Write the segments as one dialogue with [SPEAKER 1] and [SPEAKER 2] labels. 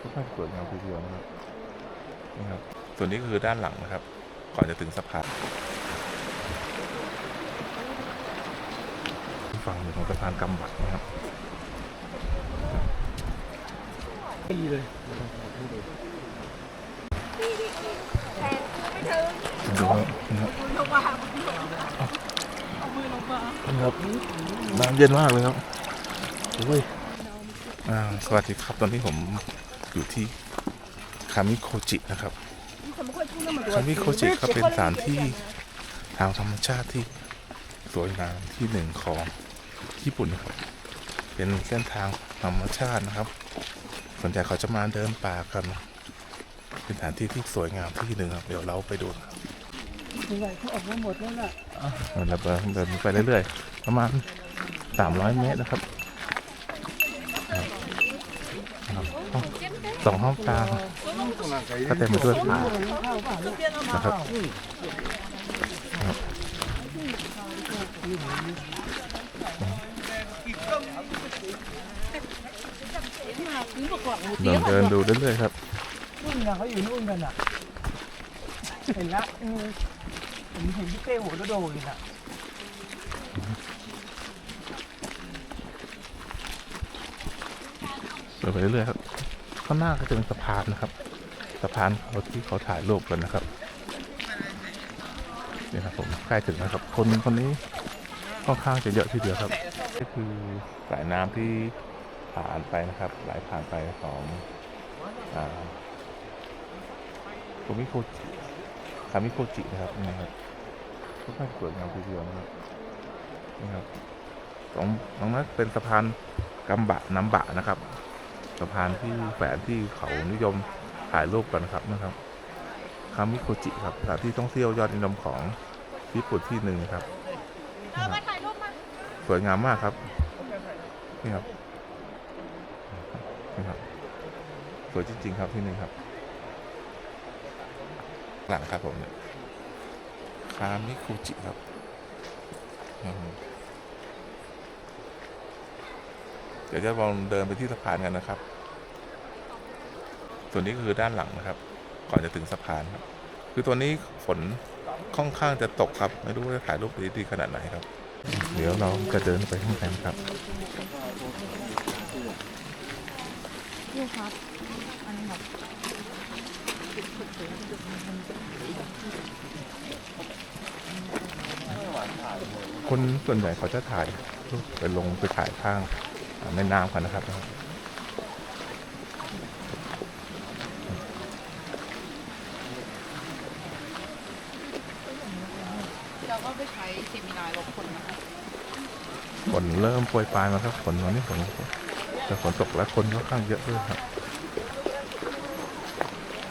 [SPEAKER 1] ค่อนข้างสวยงามทีเดียวนะครับนี่ครับ ส่วนนี้ก็คือด้านหลังนะครับ ก่อนจะถึงสะพานฝั่งหนึ่งของสะพานกำบัดนะครับ
[SPEAKER 2] ปีเลย
[SPEAKER 1] ดูครับนี่ครับนี่ครับน้ำเย็นมากเลยครับโอ้ยอ่าสวัสดีครับ ตอนนี้ผม อยู่ที่คามิโคจินะครับคามิโคจิก็เป็นสถานที่ทางธรรมชาติที่สวยงามที่หนึ่งของญี่ปุ่นนะครับ เป็นเส้นทางธรรมชาตินะครับส่วนใหญ่เขาจะมาเดินป่ากัน เป็นสถานที่ที่สวยงามที่หนึ่งครับ เดี๋ยวเราไปดู
[SPEAKER 2] ยังไงเขาออกมาหมดแล้วล่ะ
[SPEAKER 1] เราเดินไปเรื่อยๆ ประมาณ300เมตรนะครับครับ สองห้องกลางก็เต็มไปด้วยป่านะครับครับเดินเดินดูเรื่อยๆครับ
[SPEAKER 2] นู่นนะเขาอยู่นู่นกันอะ เห็นละเออผมเห็นพี่เต้หัวโดดๆเลยอะ
[SPEAKER 1] เดินไปเรื่อยๆครับ ข้างหน้าก็จะเป็นสะพานนะครับ สะพานเขาที่เขาถ่ายรูปกันนะครับนี่ครับผมใกล้ถึงแล้วครับ คนคนนี้ค่อนข้างจะเยอะทีเดียวครับนี่คือสายน้ำที่ผ่านไปนะครับ ไหลผ่านไปของอ่าโคมิโคจิคามิโคจินะครับนี่ครับค่อนข้างสวยงามทีเดียวนะครับนี่ครับตรงตรงนั้นเป็นสะพานกำบะน้ำบะนะครับ สะพานที่แฝงที่เขานิยมถ่ายรูปกันนะครับนะครับคามิโคจิครับสถานที่ท่องเที่ยวยอดนิยมของญี่ปุ่นที่หนึ่งครับ
[SPEAKER 3] เรามาถ่ายรูปมา
[SPEAKER 1] สวยงามมากครับนี่ครับนี่ครับสวยจริง ๆ ครับที่นี่ครับ หลังครับผมเนี่ยคามิคุจิครับอืม เดี๋ยวจะลองเดินไปที่สะพานกันนะครับ ส่วนนี้คือด้านหลังนะครับ ก่อนจะถึงสะพานครับ คือตัวนี้ฝนค่อนข้างจะตกครับ ไม่รู้ว่าจะถ่ายรูปดีๆขนาดไหนครับ เดี๋ยวเราจะเดินไปข้างในครับ
[SPEAKER 3] นี่ครับอันนี้ครับ
[SPEAKER 1] คนส่วนใหญ่เขาจะถ่ายรูปไปลงไปถ่ายข้าง อ่าแม่น้ำกันนะครับ
[SPEAKER 3] เราก็ไปใช้เซมินาร์ลบคนนะคะ
[SPEAKER 1] ฝนเริ่มโปรยปลายมาครับฝนวันนี้ฝนแต่ฝนตกแล้วคนค่อนข้างเยอะด้วยครับ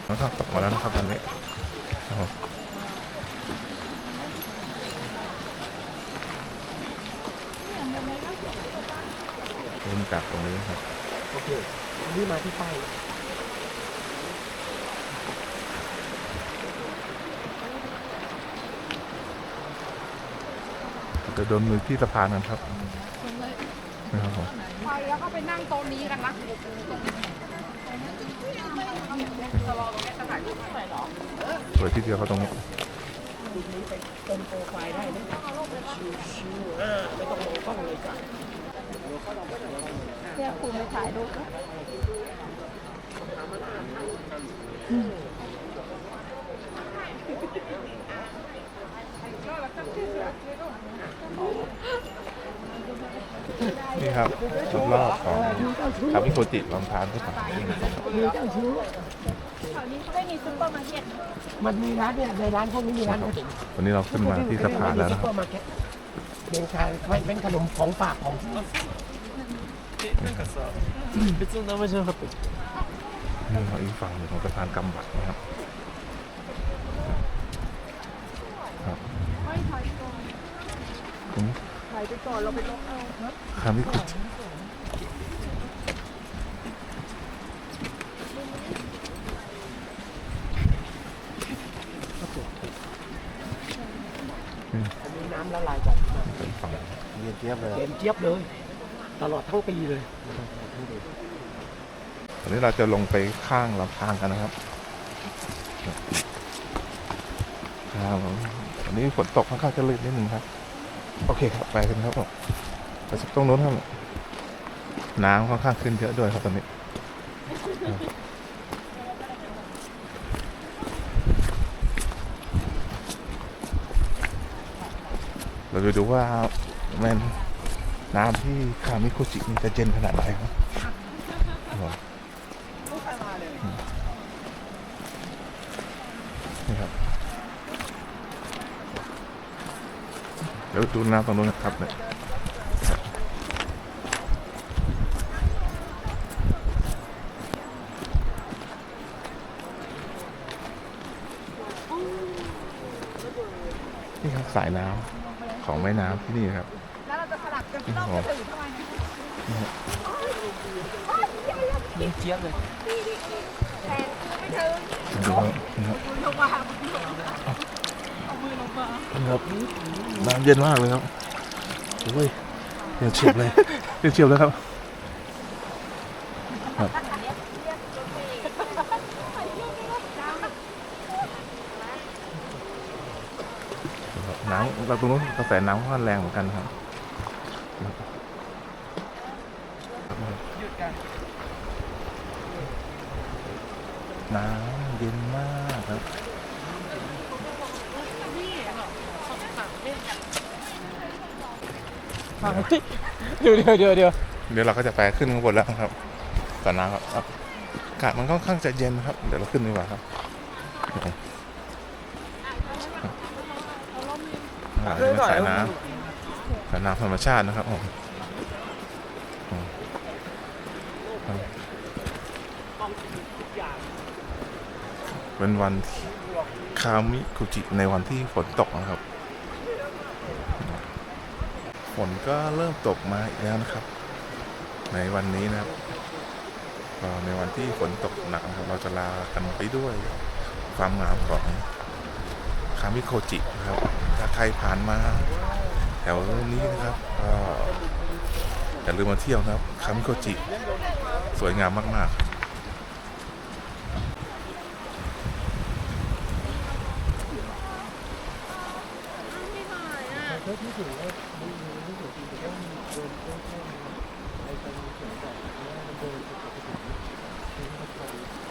[SPEAKER 1] ค่อนข้างตกมาแล้วนะครับวันนี้ครับ เริ่มจากตรงนี้ครับ
[SPEAKER 2] โอเคนี่มาที่ป้าย
[SPEAKER 1] จะโดนมือที่สะพานกันครับนะครับผม
[SPEAKER 3] ไปแล้วก็ไปนั่งโต๊ะนี้กันนะจะรอตรงนี้จะถ่ายรูปให้หน่อยหรอ
[SPEAKER 1] สวยที่เดียวเขาตรงนี้
[SPEAKER 2] เป็นโปรไฟล์ได้นะชิวๆอ่าไม่ต้องมองกล้องเลยจ้ะ
[SPEAKER 3] เรียกคุณไปถ่ายรูป
[SPEAKER 1] นี่ครับรอบๆของคามิโคจิลองทานที่ฝั่งนี้นะครับ
[SPEAKER 2] มีเจ้าชู้
[SPEAKER 3] แถวนี้เขาไม่มีซุปเปอร์มาร์เก็ต
[SPEAKER 2] มันมีร้านเนี่ยในร้านพวกนี้มีร้านขนม
[SPEAKER 1] วันนี้เราขึ้นมาที่สะพานแล้วนะ
[SPEAKER 2] ซุป
[SPEAKER 1] ค
[SPEAKER 2] เป
[SPEAKER 1] รั
[SPEAKER 2] อบร์มาร์เก็ตเป็นการเป็นขนมของฝากของ ที่
[SPEAKER 4] 別の名前じゃなかった
[SPEAKER 1] นี่เราอีกฝั่งหนึ่งของสะพานกำบัดนะครับครับ
[SPEAKER 3] ไม่ถ่ายก่อน
[SPEAKER 1] ตรงนี้
[SPEAKER 3] ถ่ายไปก่อนเราไปลบเอา
[SPEAKER 1] คามิโคจินี่
[SPEAKER 2] อันนี้น้ำละลายก่อน
[SPEAKER 1] เป็นฝั่งเยียบเยียบเลย
[SPEAKER 2] เต็มเจี๊ยบเลย ตลอดทั้งปีเลย
[SPEAKER 1] วันนี้เราจะลงไปข้างลำธารกันนะครับครับวันนี้ฝนตกค่อนข้างจะลื่นนิดนึงครับ โอเคครับไปกันครับผมไปสักตรงโน้นครับน้ำค่อนข้างขึ้นเยอะด้วยครับตอนนี้เราจะดูว่าแมัน น้ำที่คามิโคจินี่จะเย็นขนาดไหนครับครับผมนี่ครับเดี๋ยวดูน้ำตรงนู้นนะครับเนี่ยนี่ครับสายน้ำของแม่น้ำที่นี่ครับ
[SPEAKER 3] เราจะสลับกันที่ต้องจะถือทำไมนะ
[SPEAKER 2] เย็นเจี๊ยบเลย
[SPEAKER 3] แทนไม่ถึง
[SPEAKER 1] ดูครับนี่ครับ
[SPEAKER 3] มือลงมาเอามือลงมา
[SPEAKER 1] นี่ครับน้ำเย็นมากเลยครับโอ้ยเย็นเฉียบเลยเย็นเฉียบเลยครับครับน้ำเราตรงนู้นกระแสน้ำค่อนแรงเหมือนกันครับ
[SPEAKER 2] หยุดกัน
[SPEAKER 1] น้ำเย็นมากครับ
[SPEAKER 2] เดี๋ยวเดี๋ยวเดี๋ยวเดี๋ยว
[SPEAKER 1] เดี๋ยวเราก็จะไปขึ้นข้างบนแล้วครับก่อนน้ำครับอากาศมันค่อนข้างจะเย็นครับ เดี๋ยวเราขึ้นดีกว่าครับอ่านี่เป็นสายน้ำสายน้ำธรรมชาตินะครับผมอืมครับ เป็นวันคามิคุจิในวันที่ฝนตกนะครับ ฝนก็เริ่มตกมาอีกแล้วนะครับ ในวันนี้นะครับในวันที่ฝนตกหนักนะครับ เราจะลากันไปด้วยความงามของคามิโคจินะครับ ถ้าใครผ่านมาแถวนี้นะครับก็อย่าลืมมาเที่ยวนะครับคามิโคจิ สวยงามมาก พื่อที่ถือว่าดูดูที่ถือจริงแต่ว่ามันโดนเพื่อนๆในการเขียนแบบนี้มันโดนปกติที่มัใไป